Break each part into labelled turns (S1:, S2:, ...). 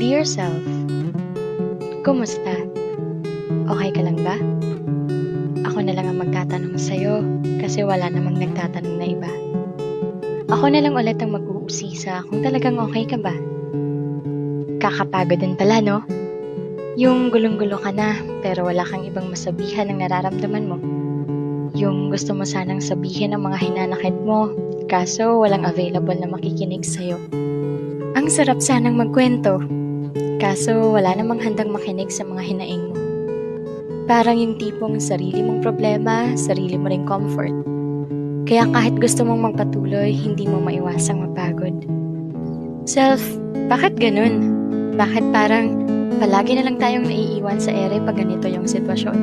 S1: Dear self, kumusta? Okay ka lang ba? Ako na lang ang magtatanong sa'yo kasi wala namang nagtatanong na iba. Ako na lang ulit ang mag-uusisa kung talagang okay ka ba. Kakapagod din pala, no? Yung gulong-gulo ka na pero wala kang ibang masabihan ng nararamdaman mo. Yung gusto mo sanang sabihin ang mga hinanakit mo kaso walang available na makikinig sa'yo. Ang sarap sanang magkwento kaso wala namang handang makinig sa mga hinaing mo. Parang yung tipong sarili mong problema, sarili mo ring comfort. Kaya kahit gusto mong magpatuloy, hindi mo maiwasang mapagod. Self, bakit ganun? Bakit parang palagi na lang tayong naiiwan sa ere pag ganito yung sitwasyon?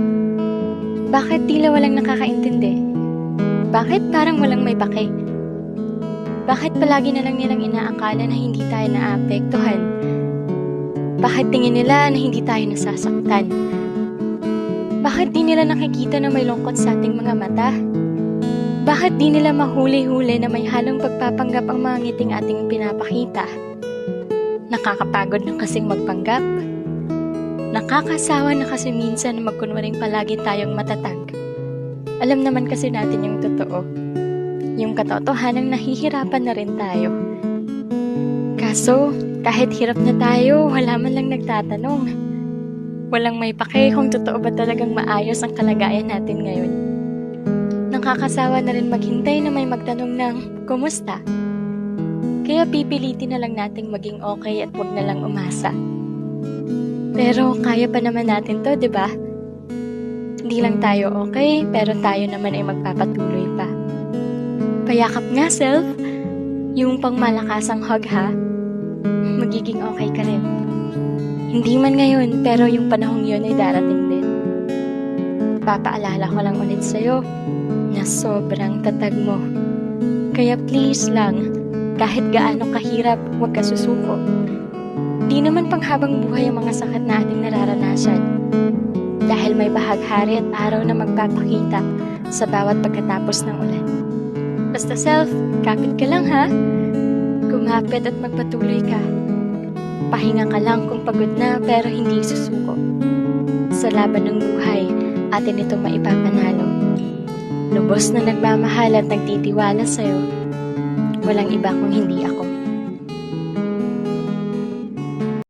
S1: Bakit tila walang nakakaintindi? Bakit parang walang may pake? Bakit palagi na lang nilang inaakala na hindi tayo naapektuhan? Bakit tingin nila na hindi tayo nasasaktan? Bakit di nila nakikita na may lungkot sa ating mga mata? Bakit di nila mahuli-huli na may halong pagpapanggap ang mga ngiting ating pinapakita? Nakakapagod na kasing magpanggap? Nakakasawa na kasi minsan na magkunwaring palagi tayong matatag. Alam naman kasi natin yung totoo. Yung katotohanan nahihirapan na rin tayo. Kaso, kahit hirap na tayo, wala man lang nagtatanong. Walang may pake kung totoo ba talagang maayos ang kalagayan natin ngayon. Nakakasawa na rin maghintay na may magtanong ng, Kumusta? Kaya pipilitin na lang nating maging okay at wag na lang umasa. Pero kaya pa naman natin to, di ba? Hindi lang tayo okay, pero tayo naman ay magpapatuloy pa. Payakap nga, self. Yung pangmalakasang hug, ha? Magiging okay ka rin. Hindi man ngayon, pero yung panahong yun ay darating din. Papaalala ko lang ulit sa'yo na sobrang tatag mo. Kaya please lang, kahit gaano kahirap, huwag ka susuko. Di naman panghabang buhay ang mga sakit na ating nararanasan. Dahil may bahaghari at araw na magpapakita sa bawat pagkatapos ng ulan. Basta self, kapit ka lang ha. Kumapit at magpatuloy ka. Pahinga ka lang kung pagod na pero hindi susuko. Sa laban ng buhay, atin ito maipapanalo. Lubos na nagmamahal at nagtitiwala sa'yo. Walang iba kung hindi ako.